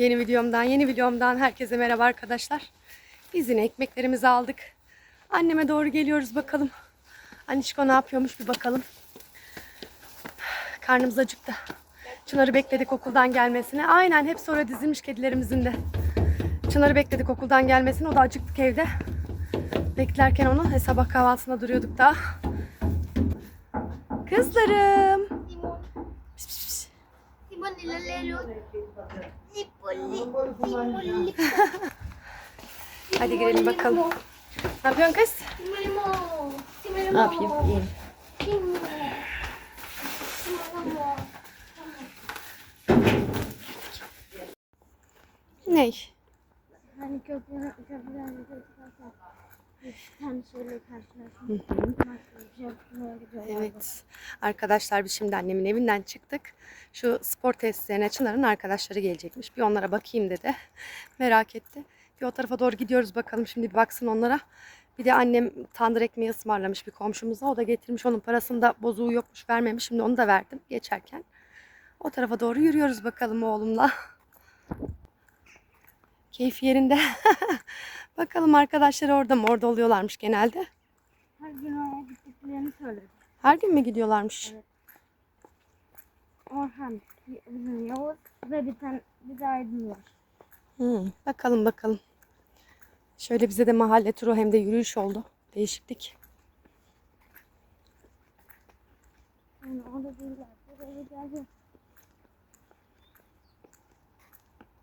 Yeni videomdan, yeni videomdan herkese merhaba arkadaşlar. Biz yine ekmeklerimizi aldık. Anneme doğru geliyoruz bakalım. Anişko ne yapıyormuş bir bakalım. Karnımız acıktı. Çınar'ı bekledik okuldan gelmesine. Aynen hep sonra dizilmiş kedilerimizin de. Çınar'ı bekledik okuldan gelmesine. O da acıktık evde. Beklerken onu e, sabah kahvaltısında duruyorduk daha. Kızlarım. Hadi girelim bakalım. Ne yapıyorsun kız? Ne yapayım? İyiyim. Ney? Hani köprüden köprüden geçerken bir Evet. Arkadaşlar biz şimdi annemin evinden çıktık. Şu spor tesislerine Çınar'ın arkadaşları gelecekmiş. Bir onlara bakayım dedi. Merak etti. Bir o tarafa doğru gidiyoruz bakalım. Şimdi bir baksın onlara. Bir de annem tandır ekmeği ısmarlamış bir komşumuza. O da getirmiş. Onun parasını da bozuğu yokmuş vermemiş. Şimdi onu da verdim geçerken. O tarafa doğru yürüyoruz bakalım oğlumla. Keyif yerinde. bakalım arkadaşlar orada mı? Orada oluyorlarmış genelde. Her gün oraya gittiklerini söyledi. Her gün mü gidiyorlarmış? Orhan, bizim Yavuz ve bir tane bir de Aydın var. Hmm, bakalım bakalım. Şöyle bize de mahalle turu hem de yürüyüş oldu. Değişiklik. Yani orada değiller. Buraya geldi.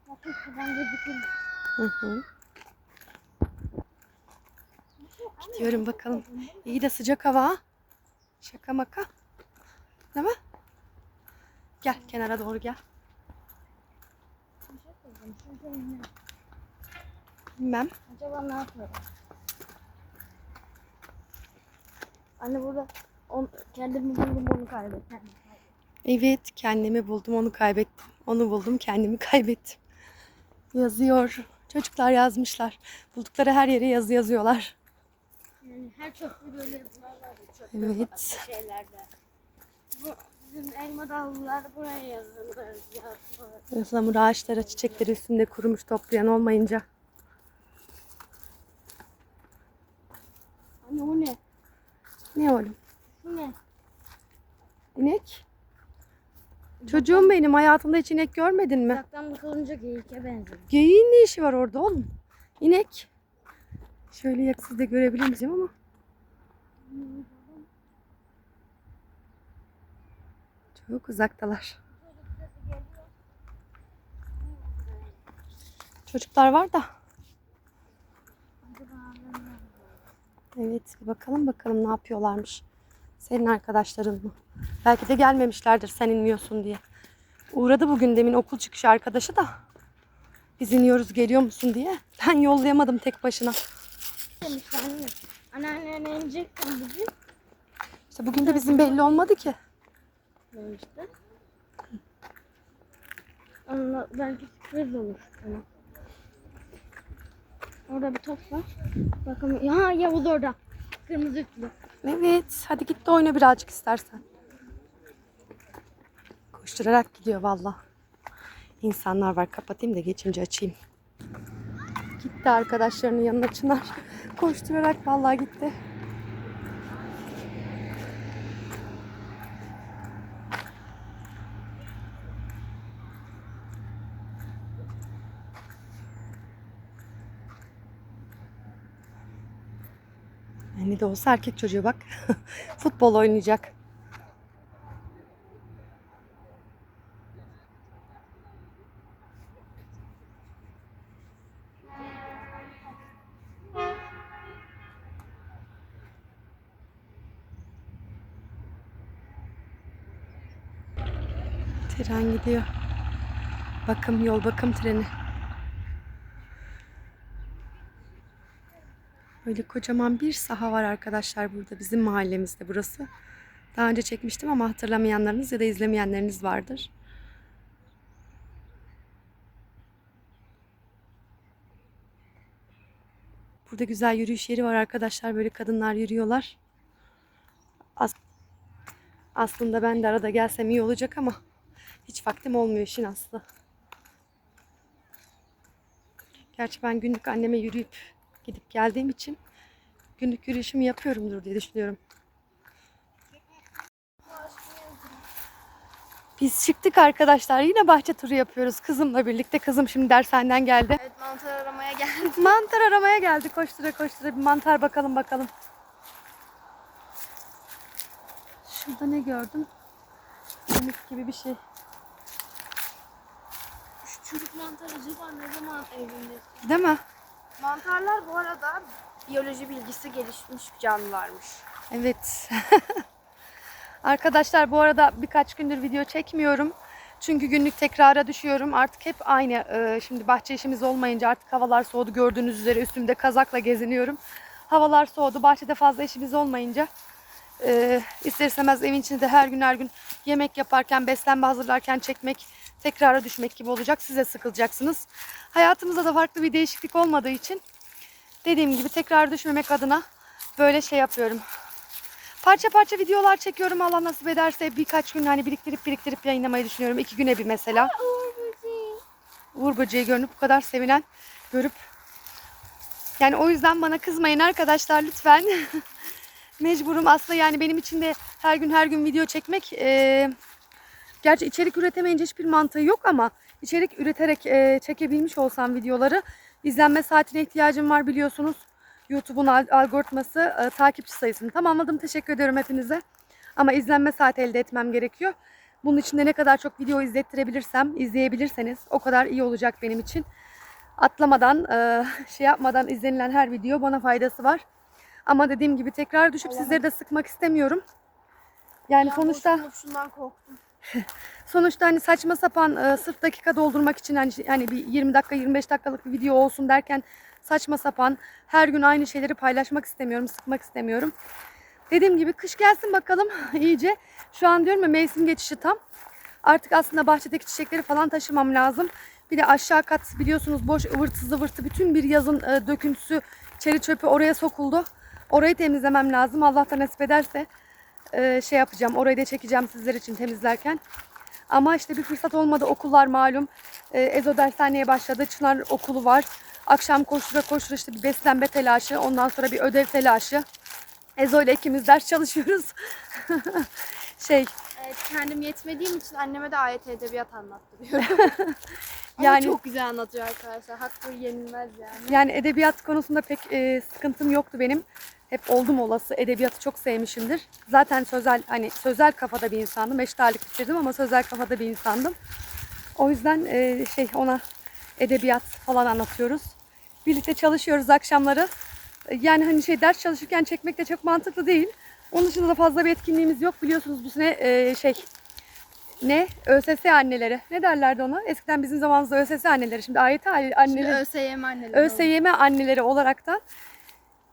Bakın şuradan gözüküyor. Hı hı. Gidiyorum bakalım. İyi de sıcak hava. ha. Şaka maka. Değil mi? Gel kenara doğru gel. Bilmem. Acaba ne yapıyor? Anne burada on, kendimi buldum onu kaybettim. Evet kendimi buldum onu kaybettim. Onu buldum kendimi kaybettim. Yazıyor. Çocuklar yazmışlar. Buldukları her yere yazı yazıyorlar. Yani her çöplü böyle buralar çöp Evet. şeylerde. Bu bizim elma dallılar buraya yazılır. Islamur ağaçları çiçekleri üstünde kurumuş toplayan olmayınca. Anne o ne? Ne oğlum? Şu ne? İnek? Çocuğum benim hayatında hiç inek görmedin mi? Uzaktan bakılınca geyike benziyor. Geyiğin ne işi var orada oğlum? İnek. Şöyle yak siz de görebilir miyim ama. Çok uzaktalar. Çocuklar var da. Evet bakalım bakalım ne yapıyorlarmış. Senin arkadaşların mı? Belki de gelmemişlerdir sen inmiyorsun diye. Uğradı bugün demin okul çıkışı arkadaşı da. Biz iniyoruz geliyor musun diye. Ben yollayamadım tek başına. Demişti anne. Anneannene inecektim bugün. İşte bugün de bizim belli olmadı ki. Demişti. Onunla belki sürpriz olur. Orada bir top var. Bakın ya Yavuz orada. Kırmızı üstlü. Evet hadi git de oyna birazcık istersen. Koşturarak gidiyor valla. İnsanlar var kapatayım da geçince açayım. Gitti arkadaşlarının yanına Çınar. Koşturarak vallahi gitti. Ne de olsa erkek çocuğu bak. Futbol oynayacak. Tren gidiyor. Bakım yol bakım treni. Böyle kocaman bir saha var arkadaşlar burada bizim mahallemizde burası. Daha önce çekmiştim ama hatırlamayanlarınız ya da izlemeyenleriniz vardır. Burada güzel yürüyüş yeri var arkadaşlar. Böyle kadınlar yürüyorlar. As- Aslında ben de arada gelsem iyi olacak ama hiç vaktim olmuyor işin aslı. Gerçi ben günlük anneme yürüyüp gidip geldiğim için günlük yürüyüşümü yapıyorumdur diye düşünüyorum. Biz çıktık arkadaşlar. Yine bahçe turu yapıyoruz kızımla birlikte. Kızım şimdi dershaneden geldi. Evet mantar aramaya geldim. Mantar aramaya geldik. Koştura koştura bir mantar bakalım bakalım. Şurada ne gördüm? Deniz gibi bir şey. Çürük mantar acaba ne zaman evlenir? Değil mi? Mantarlar bu arada biyoloji bilgisi gelişmiş canlılarmış. Evet. Arkadaşlar bu arada birkaç gündür video çekmiyorum. Çünkü günlük tekrara düşüyorum. Artık hep aynı. Ee, Şimdi bahçe işimiz olmayınca artık havalar soğudu. Gördüğünüz üzere üstümde kazakla geziniyorum. Havalar soğudu. Bahçede fazla işimiz olmayınca e, ister istemez evin içinde her gün her gün yemek yaparken, beslenme hazırlarken çekmek, tekrara düşmek gibi olacak. Siz de sıkılacaksınız. Hayatımızda da farklı bir değişiklik olmadığı için dediğim gibi tekrar düşmemek adına böyle şey yapıyorum. Parça parça videolar çekiyorum. Allah nasip ederse birkaç gün hani biriktirip biriktirip yayınlamayı düşünüyorum. İki güne bir mesela. Uğur böceği görünüp bu kadar sevinen görüp yani o yüzden bana kızmayın arkadaşlar lütfen. Mecburum aslında yani benim için de her gün her gün video çekmek eee gerçi içerik üretemeyince hiçbir mantığı yok ama içerik üreterek eee, çekebilmiş olsam videoları izlenme saatine ihtiyacım var biliyorsunuz. YouTube'un al- algoritması e, takipçi sayısını tamamladım. Teşekkür ediyorum hepinize. Ama izlenme saati elde etmem gerekiyor. Bunun için de ne kadar çok video izlettirebilirsem, izleyebilirseniz o kadar iyi olacak benim için. Atlamadan, e, şey yapmadan izlenilen her video bana faydası var. Ama dediğim gibi tekrar düşüp sizleri de sıkmak istemiyorum. Yani sonuçta şundan korktum. Sonuçta hani saçma sapan e, sırf dakika doldurmak için hani, hani bir 20 dakika 25 dakikalık bir video olsun derken saçma sapan her gün aynı şeyleri paylaşmak istemiyorum, sıkmak istemiyorum. Dediğim gibi kış gelsin bakalım iyice. Şu an diyorum ya mevsim geçişi tam. Artık aslında bahçedeki çiçekleri falan taşımam lazım. Bir de aşağı kat biliyorsunuz boş ıvırtı zıvırtı bütün bir yazın e, döküntüsü çeri çöpü oraya sokuldu. Orayı temizlemem lazım. Allah da nasip ederse e, şey yapacağım. Orayı da çekeceğim sizler için temizlerken. Ama işte bir fırsat olmadı. Okullar malum. E, Ezo dershaneye başladı. Çınar okulu var. Akşam koştura koştura işte bir beslenme telaşı. Ondan sonra bir ödev telaşı. Ezo ile ikimiz ders çalışıyoruz. şey Evet kendim yetmediğim için anneme de ayet edebiyat anlattırıyorum. Ama Yani- çok güzel anlatıyor arkadaşlar. Hakkı yenilmez yani. Yani edebiyat konusunda pek e, sıkıntım yoktu benim. Hep oldum olası edebiyatı çok sevmişimdir. Zaten sözel hani sözel kafada bir insandım. Eşit ağırlık bitirdim ama sözel kafada bir insandım. O yüzden e, şey ona edebiyat falan anlatıyoruz. Birlikte çalışıyoruz akşamları. E, Yani hani şey ders çalışırken çekmek de çok mantıklı değil. Onun dışında da fazla bir etkinliğimiz yok. Biliyorsunuz bu sene e, şey ne? ÖSS anneleri. Ne derlerdi ona? Eskiden bizim zamanımızda ÖSS anneleri. Şimdi AYT anneleri. Şimdi ÖSYM anneleri. ÖSYM anneleri olaraktan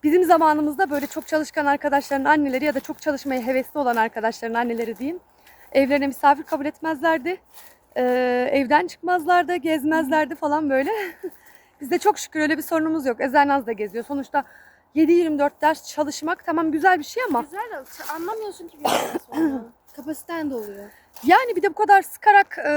bizim zamanımızda böyle çok çalışkan arkadaşların anneleri ya da çok çalışmaya hevesli olan arkadaşların anneleri diyeyim. Evlerine misafir kabul etmezlerdi. Ee, evden çıkmazlardı, gezmezlerdi falan böyle. Bizde çok şükür öyle bir sorunumuz yok. Ezernaz da geziyor. Sonuçta 7-24 ders çalışmak tamam güzel bir şey ama Güzel de ç- anlamıyorsun ki bir yerden sonra. Kapasiten de oluyor. yani bir de bu kadar sıkarak e,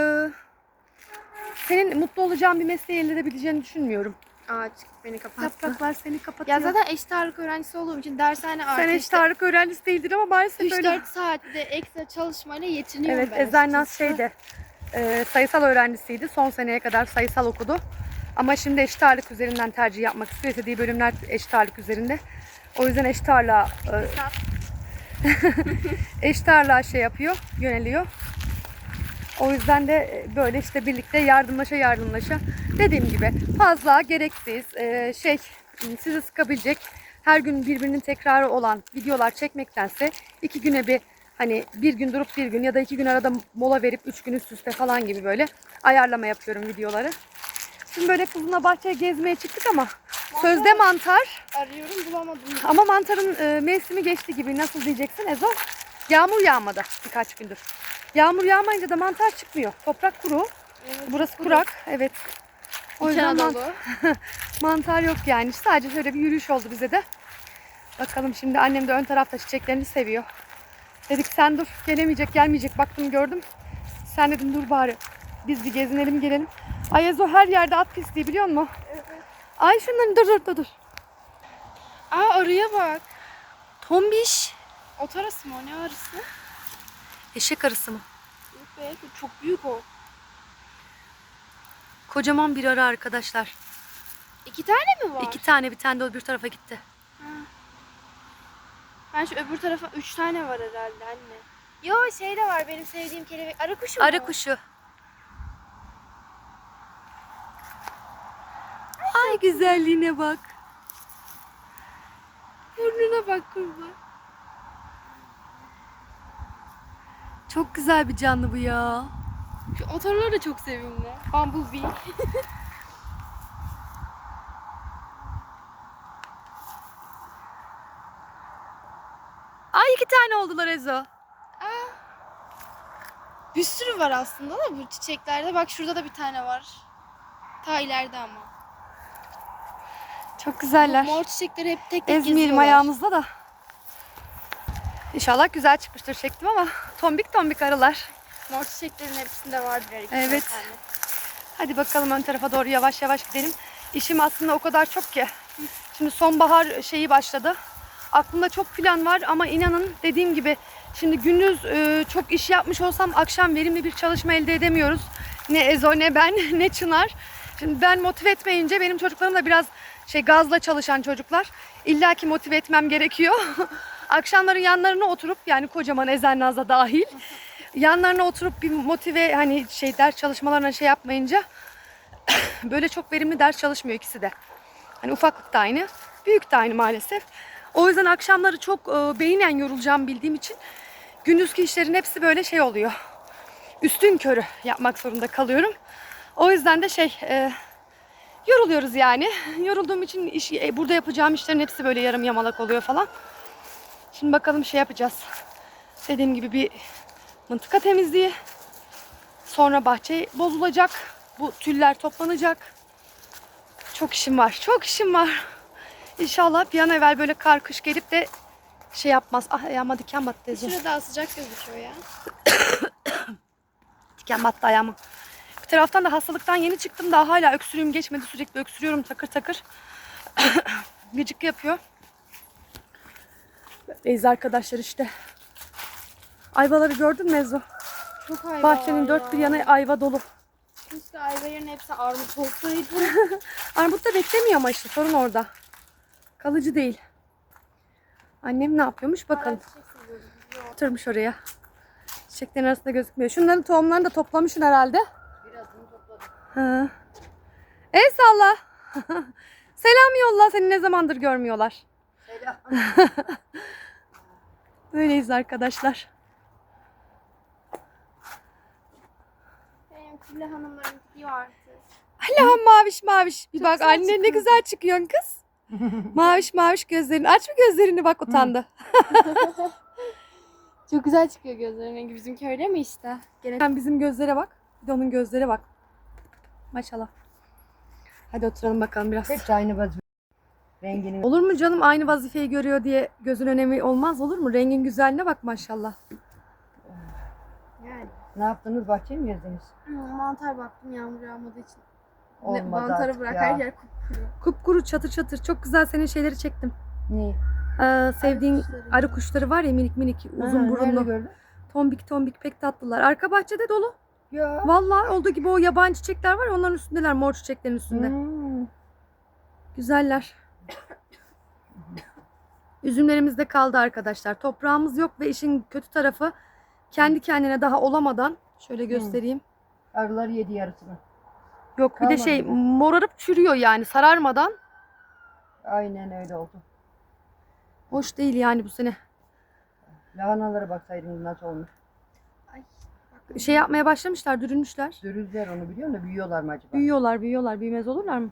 senin mutlu olacağın bir mesleği elde edebileceğini düşünmüyorum. Ağaç beni kapattı. Yapraklar seni kapatıyor. Ya zaten eşit ağırlık öğrencisi olduğum için dershane artı Sen eşit ağırlık öğrencisi değildin ama maalesef öyle. 3-4 saatte ekstra çalışmayla yetiniyorum Evet, ben. Ezernaz açıkçası. şeydi, e, sayısal öğrencisiydi. Son seneye kadar sayısal okudu. Ama şimdi eşit ağırlık üzerinden tercih yapmak istiyor. İstediği bölümler eşit ağırlık üzerinde. O yüzden eşit ağırlığa, e, eşit ağırlığa şey yapıyor, yöneliyor. O yüzden de e, böyle işte birlikte yardımlaşa yardımlaşa dediğim gibi fazla gereksiz e, şey sizi sıkabilecek her gün birbirinin tekrarı olan videolar çekmektense iki güne bir hani bir gün durup bir gün ya da iki gün arada mola verip üç gün üst üste falan gibi böyle ayarlama yapıyorum videoları. Şimdi böyle kızımla bahçeye gezmeye çıktık ama sözde mantar Arıyorum bulamadım. ama mantarın e, mevsimi geçti gibi. Nasıl diyeceksin Ezo? Yağmur yağmadı birkaç gündür. Yağmur yağmayınca da mantar çıkmıyor. Toprak kuru. Evet, Burası kuru. kurak. Evet. O yüzden man- mantar yok yani. Sadece şöyle bir yürüyüş oldu bize de. Bakalım şimdi annem de ön tarafta çiçeklerini seviyor. Dedik sen dur gelemeyecek gelmeyecek baktım gördüm. Sen dedim dur bari biz bir gezinelim gelelim. Ay Ezo her yerde at pisliği biliyor musun? Ay şunların dur dur dur dur. Aa arıya bak. Tombiş. Ot arısı mı o? Ne arısı? Eşek arısı mı? Yok be çok büyük o. Kocaman bir arı arkadaşlar. İki tane mi var? İki tane bir tane de öbür tarafa gitti. Ha. Ben şu öbür tarafa üç tane var herhalde anne. Yo şey de var benim sevdiğim kelebek. Arı kuşu Arı mu? kuşu. Ay güzelliğine bak. Burnuna bak kurban. Çok güzel bir canlı bu ya. Şu otorlar da çok sevimli. Bumblebee. Ay iki tane oldular Ezo. Bir sürü var aslında da bu çiçeklerde. Bak şurada da bir tane var. Ta ileride ama. Çok güzeller. Mor çiçekleri hep tek tek Ezmeyelim geziyorlar. ayağımızda da. İnşallah güzel çıkmıştır çektim ama tombik tombik arılar. Mor çiçeklerin hepsinde vardır her iki Evet. tane. Hadi bakalım ön tarafa doğru yavaş yavaş gidelim. İşim aslında o kadar çok ki. Şimdi sonbahar şeyi başladı. Aklımda çok plan var ama inanın dediğim gibi şimdi gündüz e, çok iş yapmış olsam akşam verimli bir çalışma elde edemiyoruz. Ne Ezo ne ben ne Çınar. Şimdi ben motive etmeyince benim çocuklarım da biraz şey gazla çalışan çocuklar. İlla ki motive etmem gerekiyor. Akşamları yanlarına oturup yani kocaman Ezen Naz'da dahil yanlarına oturup bir motive hani şey ders çalışmalarına şey yapmayınca böyle çok verimli ders çalışmıyor ikisi de. Hani ufaklık da aynı, büyük de aynı maalesef. O yüzden akşamları çok e, beynen yorulacağım bildiğim için gündüzki işlerin hepsi böyle şey oluyor. Üstün körü yapmak zorunda kalıyorum. O yüzden de şey e, yoruluyoruz yani. Yorulduğum için iş, e, burada yapacağım işlerin hepsi böyle yarım yamalak oluyor falan. Şimdi bakalım şey yapacağız. Dediğim gibi bir mıntıka temizliği. Sonra bahçe bozulacak. Bu tüller toplanacak. Çok işim var. Çok işim var. İnşallah bir an evvel böyle kar kış gelip de şey yapmaz. Ah ayağıma diken battı. Ezgi. Şurada daha sıcak gözüküyor ya. Diken battı ayağıma. Bir taraftan da hastalıktan yeni çıktım. Daha hala öksürüğüm geçmedi. Sürekli öksürüyorum takır takır. Gıcık yapıyor. Böyleyiz arkadaşlar işte. Ayvaları gördün mü Ezo? Çok ayva Bahçenin var dört bir ya. yanı ayva dolu. Keşke ayva yerine hepsi armut olsaydı. Armut da beklemiyor ama işte sorun orada. Kalıcı değil. Annem ne yapıyormuş bakalım. Oturmuş oraya. Çiçeklerin arasında gözükmüyor. Şunların tohumlarını da toplamışsın herhalde. Birazını topladım. Ha. El salla. Selam yolla. Seni ne zamandır görmüyorlar. Böyleyiz arkadaşlar. Benim Külle hanımlarım gidiyor artık. Allah'ım maviş maviş. Bir Çok bak güzel anne ne çıkıyor. güzel çıkıyorsun kız. maviş maviş gözlerini. Aç mı gözlerini bak utandı. Çok güzel çıkıyor gözlerin rengi. Bizimki öyle mi işte? Gene Sen bizim gözlere bak. Bir de onun gözlere bak. Maşallah. Hadi oturalım bakalım biraz. Hepsi aynı vazife. Rengini Olur mu canım aynı vazifeyi görüyor diye gözün önemi olmaz olur mu? Rengin güzelliğine bak maşallah. yani. ne yaptınız? Bahçeye mi gezdiniz? Mantar baktım yağmur yağmadığı için. Ne, Olmadı mantarı artık bırak ya. her yer kupkuru. Kupkuru çatır çatır. Çok güzel senin şeyleri çektim. Ne? Ee, sevdiğin kuşları. arı kuşları var ya minik minik uzun Ha, nerede burunlu. gördün? Tombik tombik pek tatlılar. Arka bahçede dolu. Ya. Vallahi olduğu gibi o yaban çiçekler var ya onların üstündeler mor çiçeklerin üstünde. Hmm. Güzeller. Üzümlerimiz de kaldı arkadaşlar. Toprağımız yok ve işin kötü tarafı kendi kendine daha olamadan şöyle göstereyim. Arılar yedi yarısını. Yok bir de Kalmadı şey morarıp çürüyor yani sararmadan. Aynen öyle oldu. Hoş değil yani bu sene. Lahanalara baksaydınız nasıl olmuş. Şey yapmaya başlamışlar, dürülmüşler. Dürüzler onu biliyor musun? Büyüyorlar mı acaba? Büyüyorlar, büyüyorlar. Büyümez olurlar mı?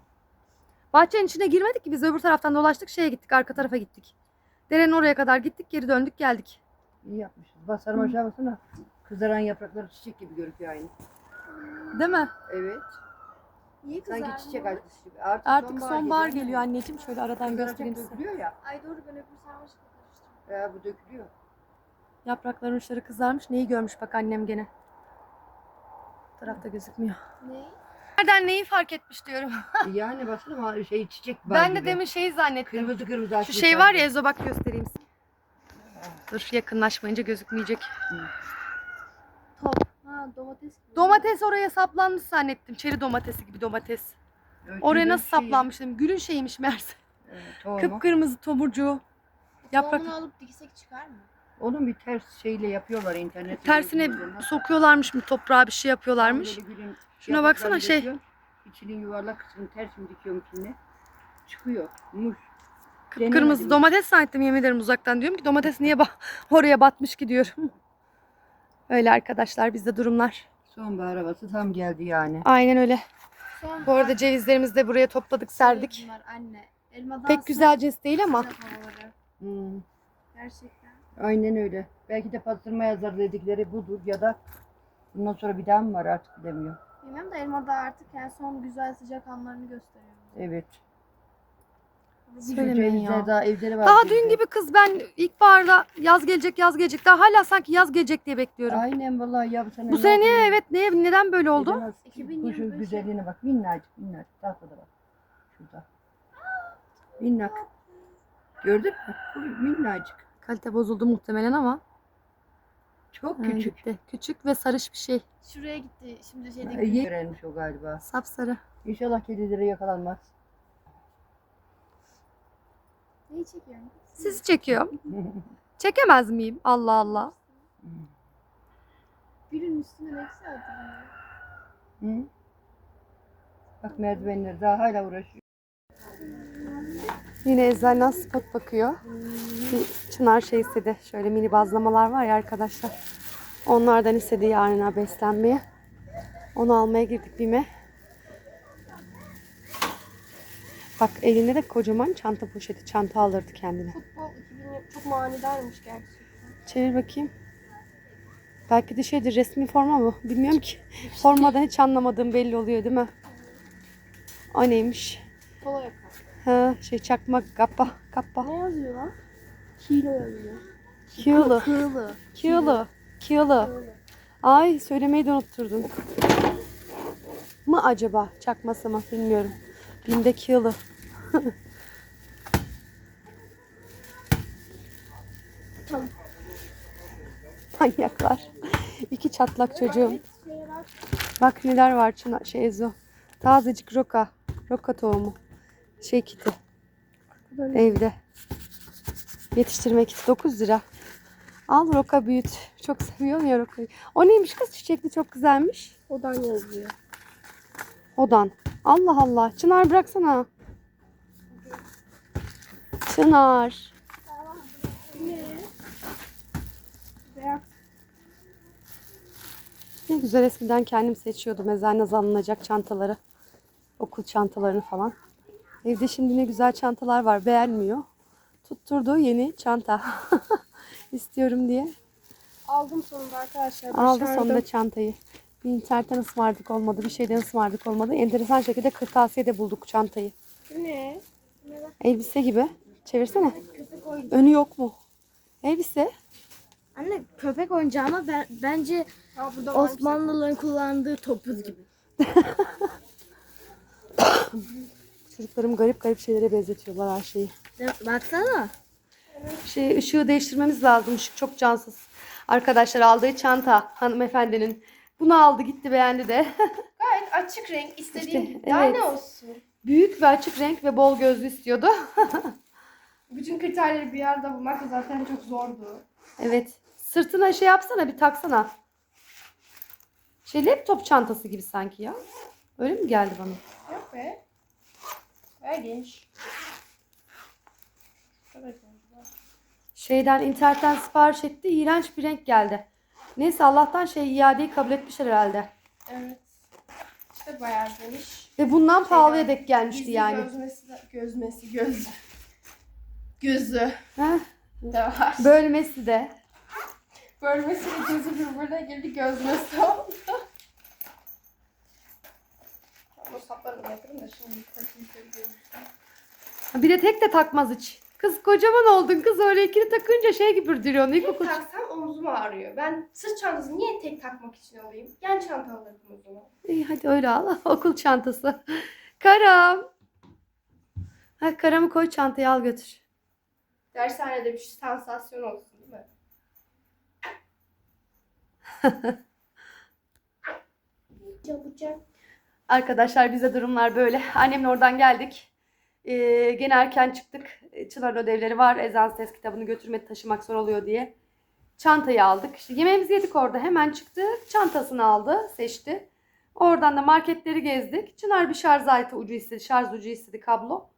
Bahçenin içine girmedik ki biz öbür taraftan dolaştık şeye gittik, arka tarafa gittik. Derenin oraya kadar gittik, geri döndük geldik. İyi yapmışız. Bak sarmaşığa baksana. Kızaran yaprakları çiçek gibi görünüyor aynı. Değil mi? Evet. İyi Sanki çiçek açmış gibi. Artık, Artık sonbahar geliyor. geliyor anneciğim. Şöyle aradan Kızaracak göstereyim size. dökülüyor ya. Ay doğru ben öbür sarmaşıkla karıştırdım. Ya bu dökülüyor. Yaprakların uçları kızarmış. Neyi görmüş bak annem gene. Bu tarafta gözükmüyor. Ne? Nereden neyi fark etmiş diyorum. yani baksana şey çiçek var ben de gibi. demin şeyi zannettim. Kırmızı kırmızı Şu şey var ya Ezo bak göstereyim size. Dur yakınlaşmayınca gözükmeyecek. Top. Ha domates. gibi. Domates oraya saplanmış zannettim. Çeri domatesi gibi domates. Evet, Oraya nasıl şey ya. saplanmış dedim. Gülün şeyiymiş meğerse. Evet, tohumu. Kıpkırmızı tomurcuğu. Yaprak. Tohumunu alıp diksek çıkar mı? Onun bir ters şeyle yapıyorlar internette. Tersine sokuyorlarmış mı toprağa bir şey yapıyorlarmış. böyle gülün Şuna yapraklarını baksana şey. döküyorsun, İçinin yuvarlak kısmını ters mi dikiyorum içine? Çıkıyor. Muş. Kırmızı Denemedim. domates zannettim yemin ederim uzaktan. Diyorum ki domates niye ba- oraya batmış ki diyorum. Öyle arkadaşlar bizde durumlar. Sonbahar havası tam geldi yani. Aynen öyle. Son Bu arada cevizlerimizi de buraya topladık serdik. Bunlar anne. Elmadan Pek güzel cins değil ama. Hmm, Gerçekten. aynen öyle. Belki de pastırma yazar dedikleri budur ya da bundan sonra bir daha mı var artık bilemiyorum. Bilmem de elmada artık yani son güzel sıcak anlarını gösteriyor. Evet. Söylemeyin ya. Daha evleri var. Daha dün gibi kız ben ilkbaharda yaz gelecek yaz gelecek. Daha hala sanki yaz gelecek diye bekliyorum. Aynen vallahi ya bu sene. Bu ne sene niye evet niye neden böyle oldu? Edemez. 2025'e. Kuşun güzelliğine bak. Minnacık minnacık. Tahtada bak. Şurada. Minnak. Gördün mü? Bu minnacık. Kalite bozuldu muhtemelen ama. Çok Ha, küçük. gitti. Küçük ve sarış bir şey. Şuraya gitti. Şimdi şeyde öğrenmiş o galiba. Sapsarı. İnşallah kedilere yakalanmaz. Neyi çekiyorsun? Sizi çekiyorum. Çekemez miyim? Allah Allah. Gülün üstüne ne güzel. Hı? Bak merdivenler daha hala uğraşıyor. Yine eczaneden spot bakıyor. Çınar şey istedi. Şöyle mini bazlamalar var ya arkadaşlar. Onlardan istedi yarına beslenmeye. Onu almaya girdik BİM'e. Bak elinde de kocaman çanta poşeti. Çanta alırdı kendine. Futbol 2000 çok manidarmış gerçekten. Çevir bakayım. Belki de şeydir resmi forma mı? Bilmiyorum ki. Formadan hiç anlamadığım belli oluyor değil mi? O neymiş? Polo yaka. Ha, şey çakmak kappa kappa. Ne yazıyor lan? Kilo yazıyor. Kilo. Kilo. Kilo. Ay söylemeyi de unutturdun. Mı acaba? Çakması mı? Bilmiyorum. Binde kilo. Tamam. Manyaklar. İki çatlak çocuğum. Bak neler var Çınar, şey Ezo. Tazecik roka. Roka tohumu. Şey kiti. Evde. Yetiştirme kiti 9 lira. Al roka büyüt. Çok seviyorum ya rokayı. O neymiş kız çiçekli çok güzelmiş. Odan yazıyor. Odan. Allah Allah. Çınar bıraksana. Çınar. Ne? Güzel eskiden kendim seçiyordum eczanede alınacak çantaları. Okul çantalarını falan. Evde şimdi ne güzel çantalar var. Beğenmiyor. Tutturdu yeni çanta. İstiyorum diye. Aldım sonunda arkadaşlar. Aldı başardım. sonunda çantayı. Bir internetten ısmarladık olmadı. Bir şeyden ısmarladık olmadı. Enteresan şekilde kırtasiyede bulduk çantayı. Bu ne? Ne bak Elbise gibi. Çevirsene. köpek oyuncağı. Önü yok mu? Elbise. Anne köpek oyuncağı ama ben, bence Osmanlıların kullandığı topuz gibi. Çocuklarım garip garip şeylere benzetiyorlar her şeyi. Baksana. Şey ışığı değiştirmemiz lazım. Işık çok cansız. Arkadaşlar aldığı çanta hanımefendinin. Bunu aldı gitti beğendi de. Gayet açık renk istediğin İşte, daha evet. ne olsun? Büyük ve açık renk ve bol gözlü istiyordu. Bütün kriterleri bir yerde bulmak da zaten çok zordu. evet. Sırtına şey yapsana bir taksana. Şey laptop çantası gibi sanki ya. Öyle mi geldi bana? Yok be. Geniş. Şeyden internetten sipariş etti. İğrenç bir renk geldi. Neyse Allah'tan şey iadeyi kabul etmişler herhalde. Evet. İşte bayağı geniş. Ve bundan pahalıya denk gelmişti Gizli yani. gözmesi, de- gözmesi, göz. Gözü Heh, de var. bölmesi de. Bölmesiyle gözü birbirine girdi, gözmesi oldu. Da şimdi takayım şöyle. Bir de tek de takmaz hiç. Kız kocaman oldun kız öyle ikili takınca şey gibi duruyorsun Tek ilkokul. taksam omzum ağrıyor. Ben sırt çantasını niye tek takmak için alayım? Yan çanta alırım o zaman. İyi hadi öyle al okul çantası. Karam. Ha, karamı koy çantaya al götür. Dershanede bir sansasyon olsun değil mi? Çabucak. Arkadaşlar bize durumlar böyle. Annemle oradan geldik. Ee, gene erken çıktık. Ee, Çınar'ın ödevleri var. Ezan ses kitabını götürmedi taşımak zor oluyor diye. Çantayı aldık. İşte yemeğimizi yedik orada. Hemen çıktık. Çantasını aldı. Seçti. Oradan da marketleri gezdik. Çınar bir şarj aleti ucu istedi. Şarj ucu istedi kablo.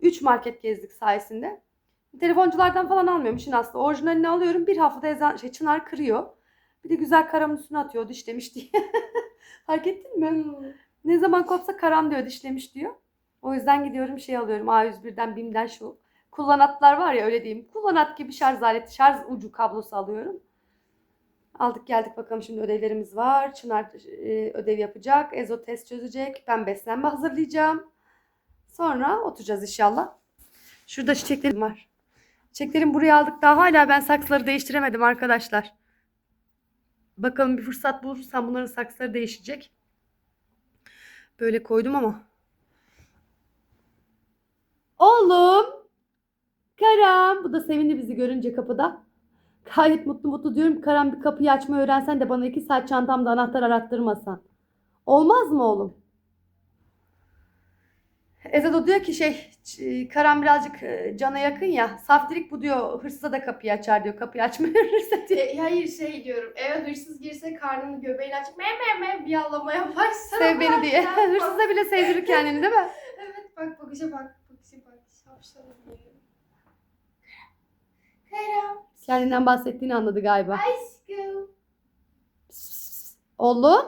3 market gezdik sayesinde. Telefonculardan falan almıyorum işin aslı. Orijinalini alıyorum. Bir haftada ezan, şey, Çınar kırıyor. Bir de güzel karamın üstüne atıyor dişlemiş diye. Fark ettin mi? Ne zaman kopsa karam diyor dişlemiş diyor. O yüzden gidiyorum şey alıyorum A101'den BİM'den şu kullanatlar var ya öyle diyeyim. Kullanat gibi şarj aleti, şarj ucu kablosu alıyorum. Aldık geldik bakalım şimdi ödevlerimiz var. Çınar e, ödev yapacak. Ezo test çözecek. Ben beslenme hazırlayacağım. Sonra oturacağız inşallah. Şurada çiçeklerim var. Çiçeklerimi buraya aldık. Daha hala ben saksıları değiştiremedim arkadaşlar. Bakalım bir fırsat bulursam bunların saksıları değişecek. Böyle koydum ama. Oğlum. Karam. Bu da sevindi bizi görünce kapıda. Gayet mutlu mutlu diyorum. Karam bir kapıyı açmayı öğrensen de bana iki saat çantamda anahtar arattırmasan. Olmaz mı oğlum? Ezedo diyor ki şey ç- Karam birazcık e, cana yakın ya. Saftirik bu diyor hırsıza da kapıyı açar diyor. Kapıyı açmayı öğrenirse diyor. E, hayır şey diyorum. Eve hırsız girse karnını göbeğiyle açıp me me me bir yallamaya başlar. Sev beni diye. Hırsıza bile sevdirir kendini değil mi? Evet bak bakışa bak. Bakışa bak. Şapşalım. Karam. Kendinden bahsettiğini anladı galiba. Aşkım. Oğlum.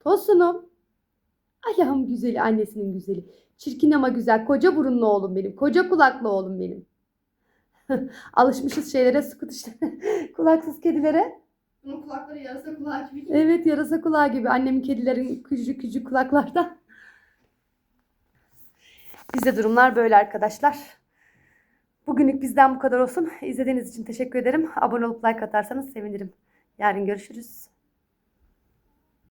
Tosunum. Ayağım güzeli, annesinin güzeli. Çirkin ama güzel. Koca burunlu oğlum benim. Koca kulaklı oğlum benim. Alışmışız şeylere, sıkı işte. Kulaksız kedilere. Bunun kulakları yarasa kulağı gibi. Evet yarasa kulağı gibi. Annemin kedilerin küçücük küçük kulaklardan. Bizde durumlar böyle arkadaşlar. Bugünlük bizden bu kadar olsun. İzlediğiniz için teşekkür ederim. Abone olup like atarsanız sevinirim. Yarın görüşürüz.